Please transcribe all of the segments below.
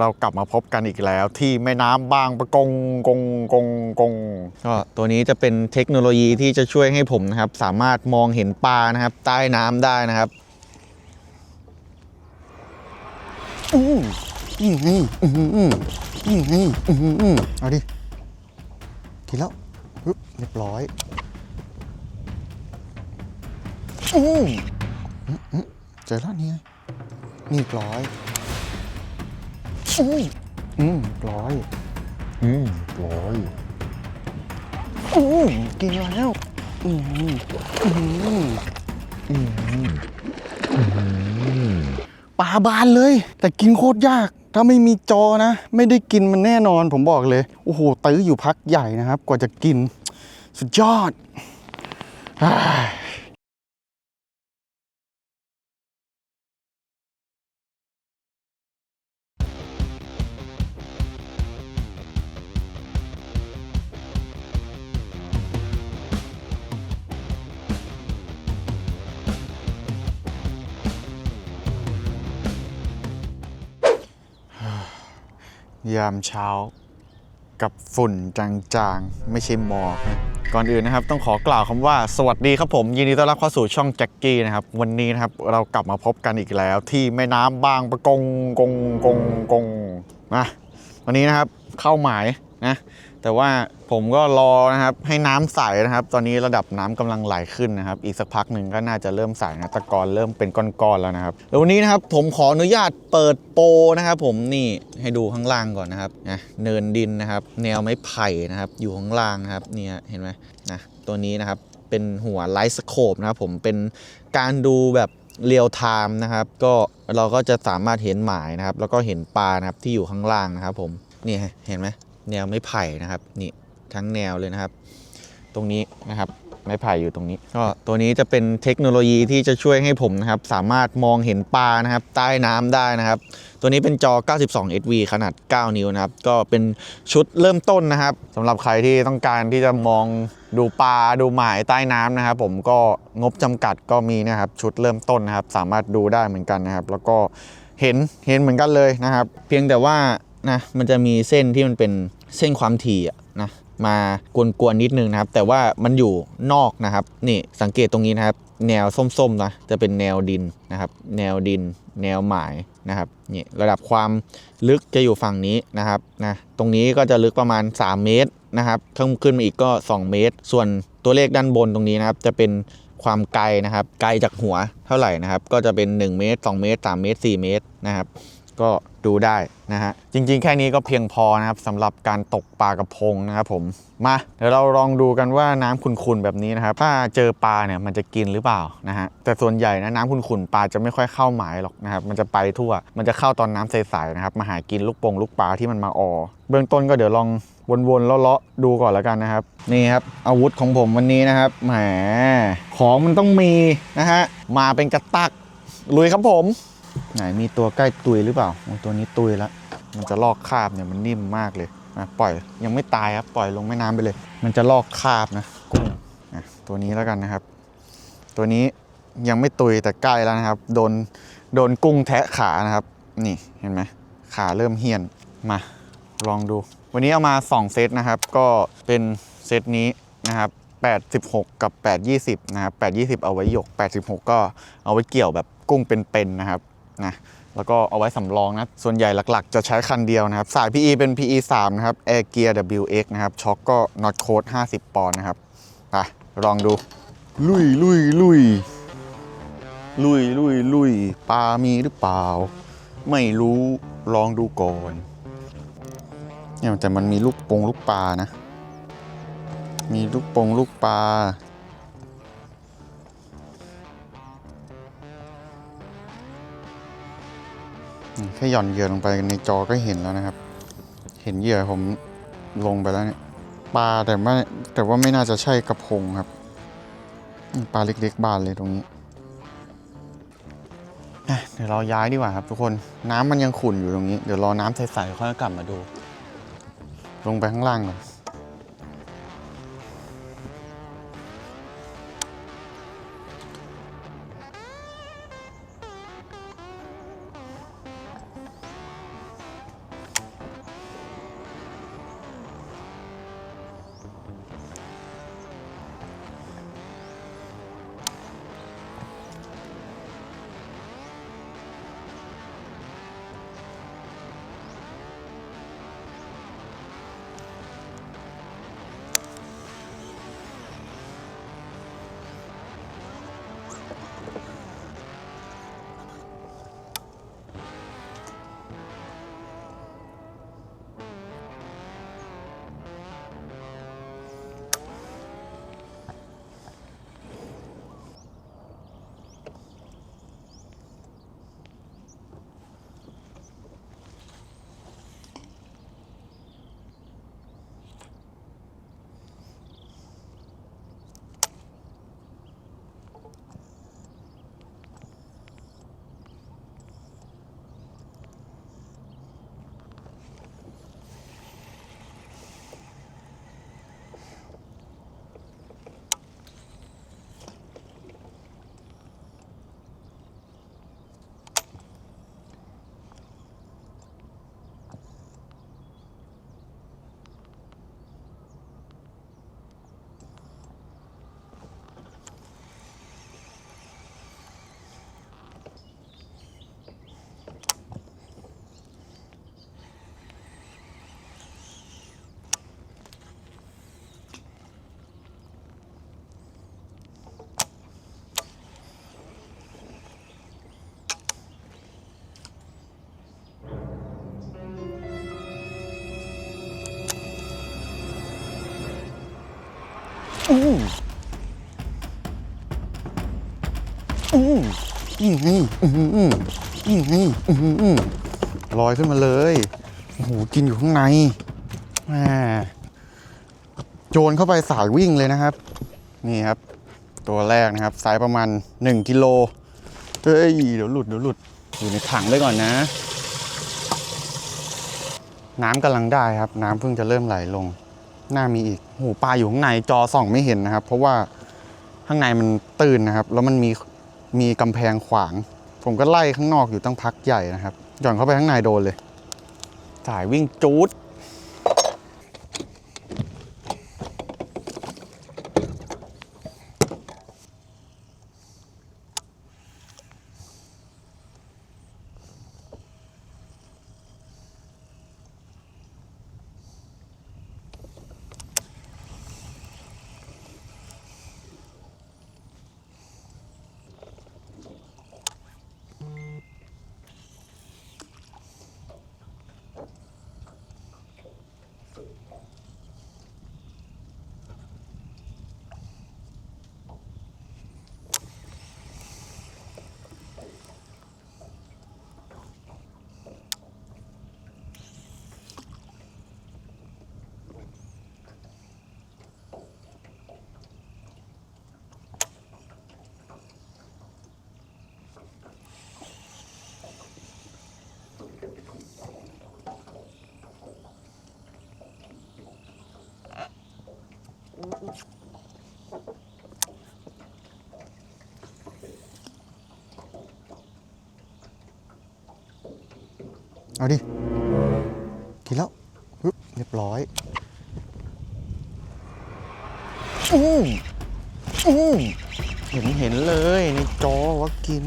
เรากลับมาพบกันอีกแล้ว ที่แม่น้ำบางประกงกงกงกงก็ตัวนี้จะเป็นเทคโนโลยีที่จะช่วยให้ผมนะครับ สามารถมองเห็นปลานะครับใต้น้ำได้นะครับอืออืออืออืออืออืออืออืออือเอาดิกินแล้วปึ๊บเรียบร้อยอืออืออือเจอแล้วนี่ไงนี่เรียบร้อย อืมอืมร้อยอืมร้อยอืมกินแล้วอืมอืมอืมปลาบานเลย แต่กินโคตรยาก ถ้าไม่มีจอนะ ไม่ได้กินมันแน่นอนผมบอกเลย โอ้โหตื้ออยู่พักใหญ่นะครับ กว่าจะกิน สุดยอด ยามเช้า กับฝุ่นจางๆ ไม่ใช่หมอกนะก่อนอื่นนะครับต้องขอกล่าวคำว่าสวัสดีครับผมยินดีต้อนรับเข้าสู่ช่องแจ็คกี้นะครับวันนี้นะครับเรากลับมาพบกันอีกแล้ว ที่แม่น้ำบางประกงกงกงกงนะวันนี้นะครับเข้าหมายนะ แต่ว่าผมก็รอนะครับให้น้ำใสนะครับ ตอนนี้ระดับน้ำกำลังไหลขึ้นนะครับ อีกสักพักหนึ่งก็น่าจะเริ่มใสนะตะกอนเริ่มเป็นก้อนๆแล้วนะครับแล้ววันนี้นะครับผมขออนุญาตเปิดโปนะครับ ผมนี่ให้ดูข้างล่างก่อนนะครับนะเนินดินนะครับ แนวไม้ไผ่นะครับ อยู่ข้างล่างนะครับเนี่ยเห็นไหมนะตัวนี้นะครับเป็นหัวไลท์สโคปนะครับผมเป็นการดูแบบเรียลไทม์นะครับ ก็เราก็จะสามารถเห็นหมายนะครับ แล้วก็เห็นปลานะครับที่อยู่ข้างล่างนะครับ ผมนี่เห็นไหม แนวไม้ไผ่นะครับนี่ทั้งแนวเลยนะครับ ตรงนี้นะครับไม้ไผ่อยู่ตรงนี้ก็ตัวนี้จะเป็นเทคโนโลยีที่จะช่วยให้ผมนะครับ สามารถมองเห็นปลานะครับใต้น้ำได้นะครับ ตัวนี้เป็นจอ 92 HV ขนาด 9 นิ้วนะครับ ก็เป็นชุดเริ่มต้นนะครับสำหรับใครที่ต้องการที่จะมองดูปลาดูหมายใต้น้ำนะครับ ผมก็งบจำกัดก็มีนะครับ ชุดเริ่มต้นนะครับ สามารถดูได้เหมือนกันนะครับ แล้วก็เห็นเห็นเหมือนกันเลยนะครับ เพียงแต่ว่า นะมันจะมีเส้นที่มันเป็นเส้นความถี่นะมากวนๆนิดนึงนะครับ แต่ว่ามันอยู่นอกนะครับ นี่สังเกตตรงนี้นะครับ แนวส้มๆนะจะเป็นแนวดินนะครับ แนวดิน แนวหมายนะครับนี่ระดับความลึกจะอยู่ฝั่งนี้นะครับนะตรงนี้ก็จะลึกประมาณ 3 เมตรนะครับข้างขึ้นมาอีกก็ 2 เมตร ส่วนตัวเลขด้านบนตรงนี้นะครับ จะเป็นความไกลนะครับ ไกลจากหัวเท่าไหร่นะครับ ก็จะเป็น 1 เมตร 2 เมตร 3 เมตร 4 เมตรนะครับ ก็ดูได้นะฮะจริงๆ แค่นี้ก็เพียงพอนะครับสำหรับการตกปลากระพงนะครับผมมาเดี๋ยวเราลองดูกันว่าน้ำขุ่นๆแบบนี้นะครับ ถ้าเจอปลาเนี่ยมันจะกินหรือเปล่านะฮะแต่ส่วนใหญ่นะน้ำขุ่นๆปลาจะไม่ค่อยเข้าหมายหรอกนะครับมันจะไปทั่ว มันจะเข้าตอนน้ำใสๆนะครับมาหากินลูกปงลูกปลาที่มันมาออเบื้องต้นก็เดี๋ยวลองวนๆเลาะๆดูก่อนแล้วกันนะครับ นี่ครับอาวุธของผมวันนี้นะครับแหมของมันต้องมีนะฮะมาเป็นกระตักลุยครับผม ไหนมีตัวใกล้ตุยหรือเปล่าโอ้ตัวนี้ตุยแล้ว มันจะลอกคราบเนี่ยมันนิ่มมากเลยอะปล่อยยังไม่ตายครับปล่อยลงแม่น้ำไปเลย มันจะลอกคราบนะกุ้งอะตัวนี้แล้วกันนะครับ ตัวนี้ยังไม่ตุยแต่ใกล้แล้วนะครับ โดนโดนกุ้งแทะขานะครับ นี่เห็นไหมขาเริ่มเหี่ยนมาลองดู วันนี้เอามา 2 เซตนะครับ ก็เป็นเซตนี้นะครับ86กับ 820 นะครับ 820 เอาไว้หยก 86 ก็เอาไว้เกี่ยวแบบกุ้งเป็นๆนะครับ นะแล้วก็เอาไว้สำรองนะ ส่วนใหญ่หลักๆ จะใช้คันเดียวนะครับ สาย PE เป็น PE 3 นะครับ Air Gear WX นะครับช็อคก็ Not Code 50 ปอนด์นะครับไปลองดู ลุยลุยลุยลุยลุยลุยปลามีหรือเปล่า ไม่รู้ลองดูก่อนเนี่ยแต่มันมีลูกปงลูกปลานะ มีลูกปงลูกปลา แค่หย่อนเหยื่อลงไปในจอก็เห็นแล้วนะครับ เห็นเหยื่อผมลงไปแล้วเนี่ยปลาแต่ไม่แต่ว่าไม่น่าจะใช่กระพงครับปลาเล็กๆบานเลยตรงนี้เดี๋ยวเราย้ายดีกว่าครับ ทุกคนน้ำมันยังขุ่นอยู่ตรงนี้ เดี๋ยวรอน้ำใสๆค่อยกลับมาดู ลงไปข้างล่างก่อน อืมอืมนี่ไงอืมนี่ไงอืมลอยขึ้นมาเลยโอ้โหกินอยู่ข้างในแหมโจรเข้าไปสายวิ่งเลยนะครับ นี่ครับ ตัวแรกนะครับสายประมาณ 1กิโลเฮ้ยเดี๋ยวหลุดเดี๋ยวหลุดอยู่ในถังไว้ก่อนนะ น้ำกำลังได้ครับ น้ำเพิ่งจะเริ่มไหลลง น่ามีอีกโอ้ปลาอยู่ข้างในจอส่องไม่เห็นนะครับ เพราะว่าข้างในมันตื่นนะครับ แล้วมันมีมีกำแพงขวาง ผมก็ไล่ข้างนอกอยู่ตั้งพักใหญ่นะครับหย่อนเข้าไปข้างในโดนเลย สายวิ่งจูด เอาดิ กินแล้วเรียบร้อย อืมอืมเห็นเห็นเลยในจอว่ากิน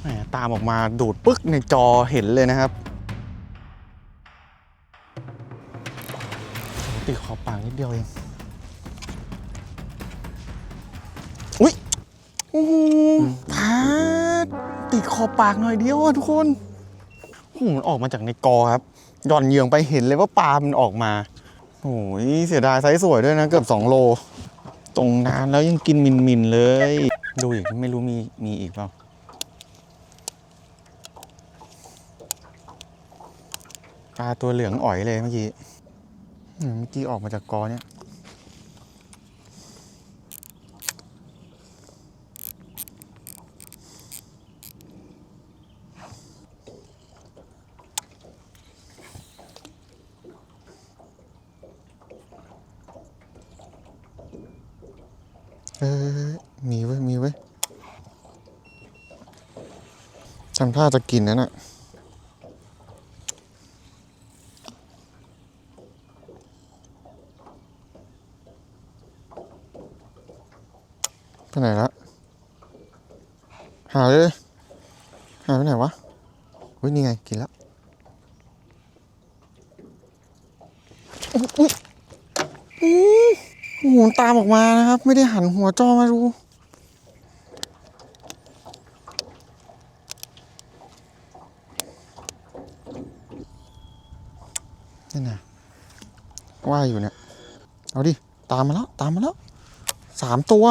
แหมตามออกมาดูดปึ๊กในจอเห็นเลยนะครับ ติดขอบปากนิดเดียวเอง อุ้ยโอ้โหพาดติดขอบปากหน่อยเดียวอะทุกคนโอ้โหมันออกมาจากในกอครับหย่อนเหยืองไปเห็นเลยว่าปลามันออกมาโอ้ยเสียดายไซส์สวยด้วยนะ เกือบ 2 โล ตรงนานแล้วยังกินมินมินเลย ดูอีกไม่รู้มีมีอีกเปล่าปลาตัวเหลืองอ่อยเลยเมื่อกี้ เมื่อกี้ออกมาจากกอเนี่ยเออมีไว้ย มีไว้ยทำท่าจะกินนั่นน่ะ ไปไหนละ หาเลย หายไปไหนวะเฮ้ยนี่ไง กินแล้ว อุ๊ยอุ๊ยอื้อโอ้โหตามออกมานะครับ ไม่ได้หันหัวจ้อมาดูนี่นะว่ายอยู่เนี่ย เอาดิ ตามมาแล้ว ตามมาแล้วสามตัว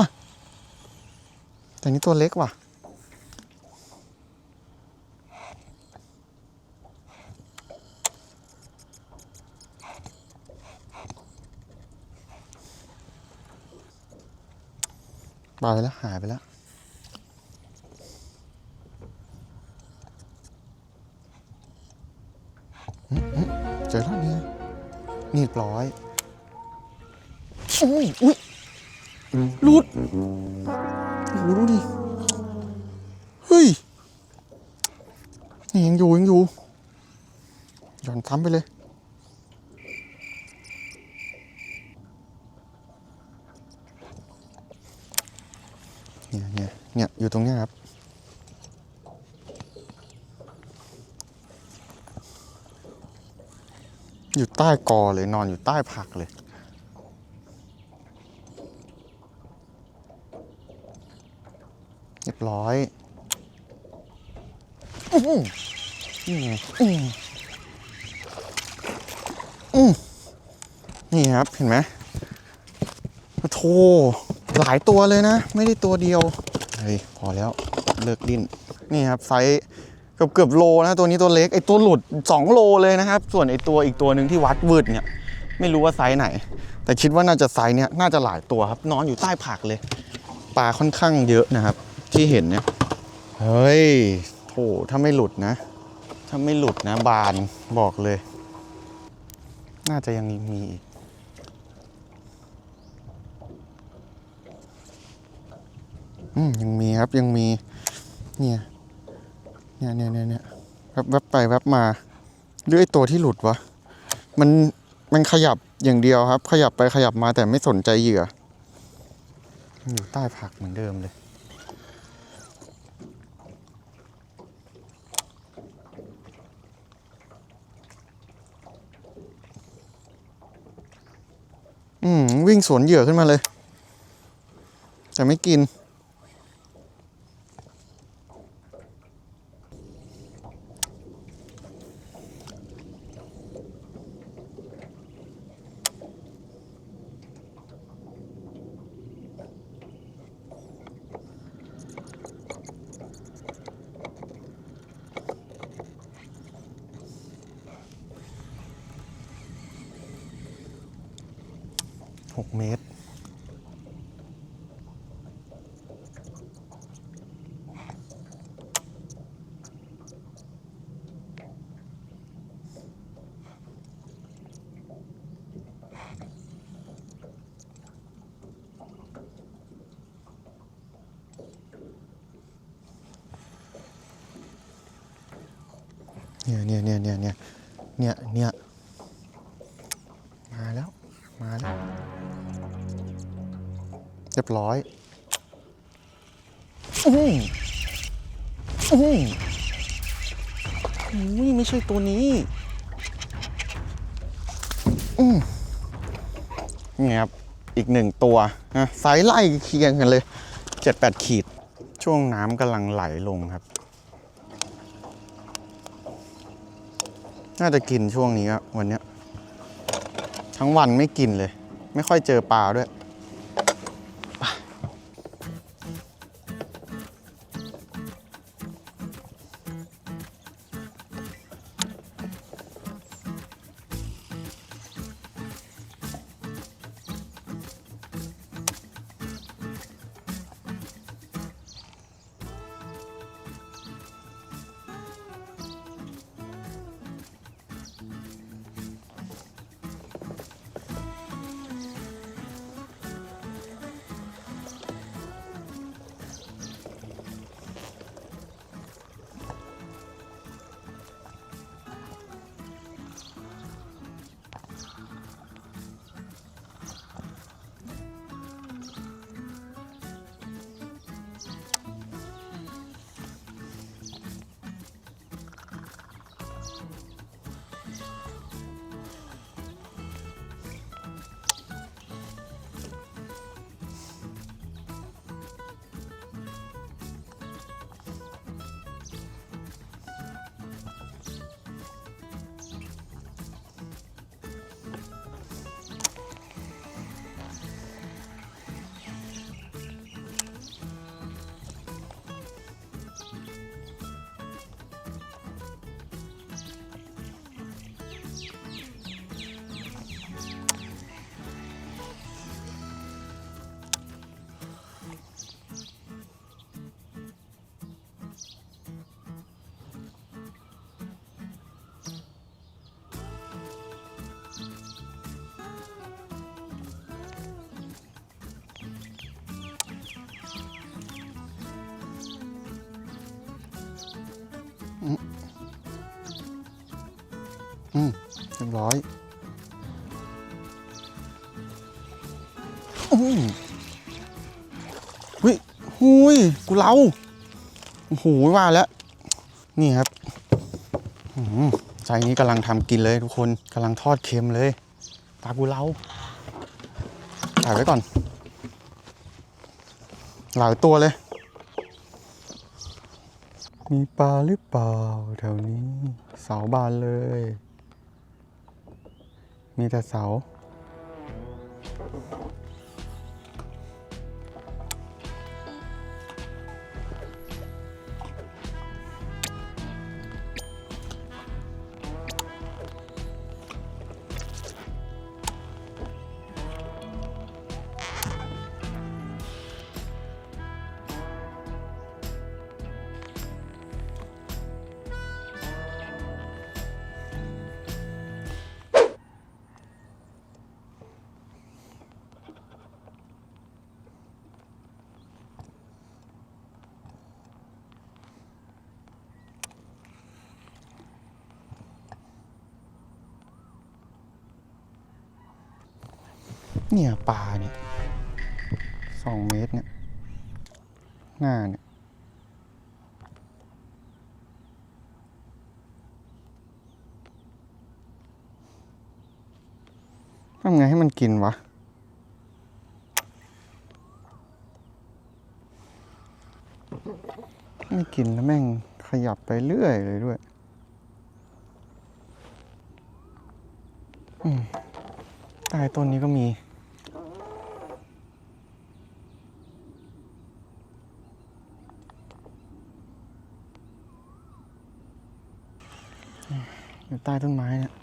แต่นี่ตัวเล็กว่ะ ไปแล้วหายไปแล้วเจอแล้วเนี่ยนี่เรียบร้อยอุ้ยอุ้ยหลุดโอ้โหดูดิ เฮ้ย นี่ยังอยู่ยังอยู่หย่อนซ้ำไปเลยเนี่ยเนี่ย อยู่ตรงนี้ครับ อยู่ใต้กอเลยนอนอยู่ใต้ผักเลย เรียบร้อยอื้อหือนี่ไงอืมอืมนี่ครับ เห็นไหมโอ้โธหลายตัวเลยนะ ไม่ได้ตัวเดียว เฮ้ยพอแล้วเลิกดิ้นนี่ครับไซส์เกือบเกือบโลนะตัวนี้ตัวเล็กไอตัวหลุด 2 โลเลยนะครับ ส่วนไอตัวอีกตัวหนึ่งที่วัดวืดเนี่ยไม่รู้ว่าไซส์ไหน แต่คิดว่าน่าจะไซส์เนี้ยน่าจะหลายตัวครับ นอนอยู่ใต้ผักเลยปลาค่อนข้างเยอะนะครับ ที่เห็นเนี่ยเฮ้ยโถถ้าไม่หลุดนะ ถ้าไม่หลุดนะบานบอกเลย น่าจะยังมีอีก อืมยังมีครับยังมี เนี่ย เนี่ยเนี่ยเนี่ยเนี่ยแวบแวบไปแวบมาหรือไอตัวที่หลุดวะ มันมันขยับอย่างเดียวครับ ขยับไปขยับมาแต่ไม่สนใจเหยื่ออยู่ใต้ผักเหมือนเดิมเลยอืมวิ่งสวนเหยื่อขึ้นมาเลย แต่ไม่กิน หกเมตร เนี่ยเนี่ยเนี่ยเนี่ยเนี่ยเนี่ย รียบร้อยอื้อหืออื้อหืออุ้ยไม่ใช่ตัวนี้อืมนี่ครับ อีกหนึ่งตัวนะไซส์ไล่เคียงกันเลยเจ็ดแปดขีด ช่วงน้ำกำลังไหลลงครับ น่าจะกินช่วงนี้ครับวันนี้ ทั้งวันไม่กินเลย ไม่ค่อยเจอปลาด้วย รียบร้อยอืมเฮ้ยหุยกูเล้าโอ้โหว่าแล้ว นี่ครับใจนี้กำลังทำกินเลยทุกคนกำลังทอดเค็มเลยปลากูเล้าถ่ายไว้ก่อน หลายตัวเลย มีปลาหรือเปล่าแถวนี้เสาบานเลย มีแต่เสา เนี่ยปลาเนี่ยสองเมตรเนี่ย หน้าเนี่ย ทำไงให้มันกินวะ ไม่กินแล้วแม่งขยับไปเรื่อยเลยด้วย ใต้ต้นนี้ก็มี อยู่ ใต้ต้นไม้เนี่ย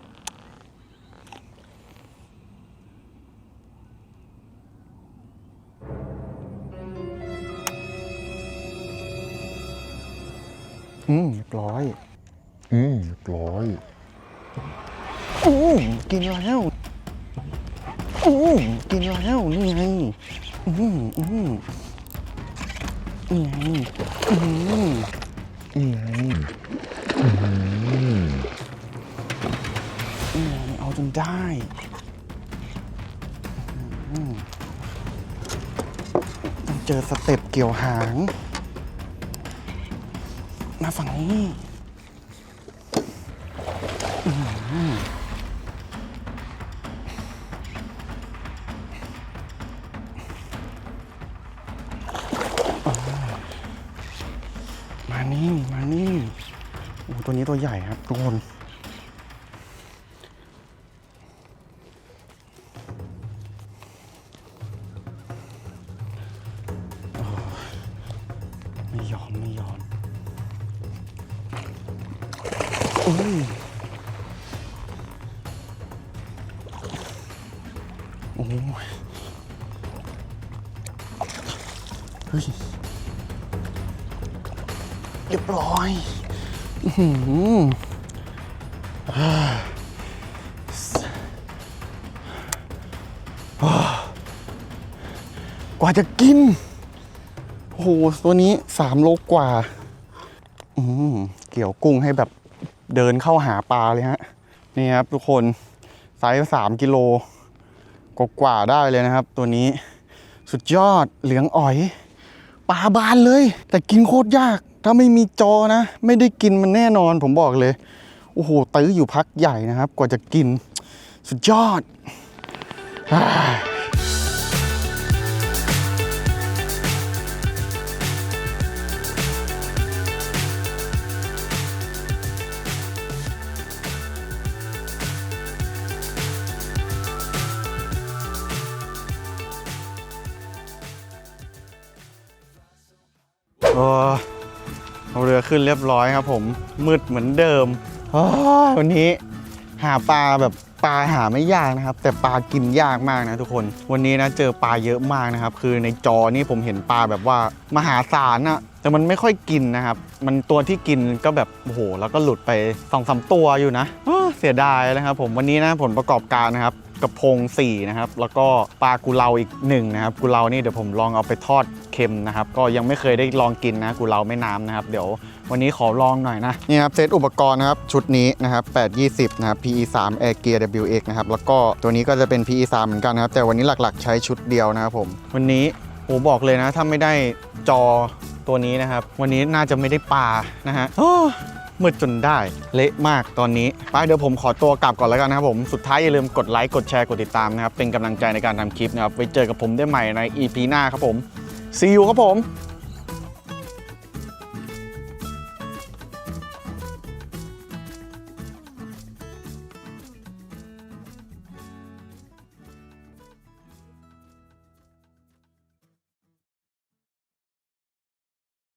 อืมเรียบร้อย อืมเรียบร้อยอืมกินแล้วอืมกินแล้วนี่ไงอืมอืมนี่ไงอืมอืมนี่ไงเอา จนได้ต้องเจอสเต็ปเกี่ยวหางมาฝั่งนี้อื้อหืออ่ามานี่ มานี่ โอ้ตัวนี้ตัวใหญ่ครับทุกคน กว่าจะกินโอ้โห ตัวนี้สามโลกว่า อืม เกี่ยวกุ้งให้แบบเดินเข้าหาปลาเลยฮะ นี่ครับทุกคน ไซส์สามกิโลกว่าได้เลยนะครับ ตัวนี้ สุดยอดเหลืองอ๋อย ปลาบานเลย แต่กินโคตรยาก ถ้าไม่มีจอนะ ไม่ได้กินมันแน่นอนผมบอกเลย โอ้โหตื้ออยู่พักใหญ่นะครับ กว่าจะกิน สุดยอด อ่าเอเอาเรือขึ้นเรียบร้อยครับผม มืดเหมือนเดิมวันนี้หาปลาแบบปลาหาไม่ยากนะครับ แต่ปลากินยากมากนะทุกคน วันนี้นะเจอปลาเยอะมากนะครับ คือในจอนี่ผมเห็นปลาแบบว่ามหาศาลอะแต่มันไม่ค่อยกินนะครับ มันตัวที่กินก็แบบโอ้โหแล้วก็หลุดไปสองสามตัวอยู่นะเสียดายนะครับ ผมวันนี้นะผลประกอบการนะครับ กระพง4นะครับแล้วก็ปลากุเลาอีกหนึ่งนะครับกุเลานี่เดี๋ยวผมลองเอาไปทอดเค็มนะครับก็ยังไม่เคยได้ลองกินนะกุเลาแม่น้ำนะครับ เดี๋ยววันนี้ขอลองหน่อยนะนี่ครับเซตอุปกรณ์นะครับชุดนี้นะครับ820นะครับ PE 3 Air Gear WX นะครับแล้วก็ตัวนี้ก็จะเป็น PE 3เหมือนกันนะครับแต่วันนี้หลักๆ ใช้ชุดเดียวนะครับผมวันนี้ผมบอกเลยนะถ้าไม่ได้จอตัวนี้นะครับ วันนี้น่าจะไม่ได้ปลานะฮะโอ้ มืดจนได้เละมากตอนนี้ไปเดี๋ยวผมขอตัวกลับก่อนแล้วกันนะครับผม สุดท้ายอย่าลืมกดไลค์กดแชร์กดติดตามนะครับ เป็นกำลังใจในการทำคลิปนะครับไว้เจอกับผมได้ใหม่ใน EP หน้าครับผม see you ครับผม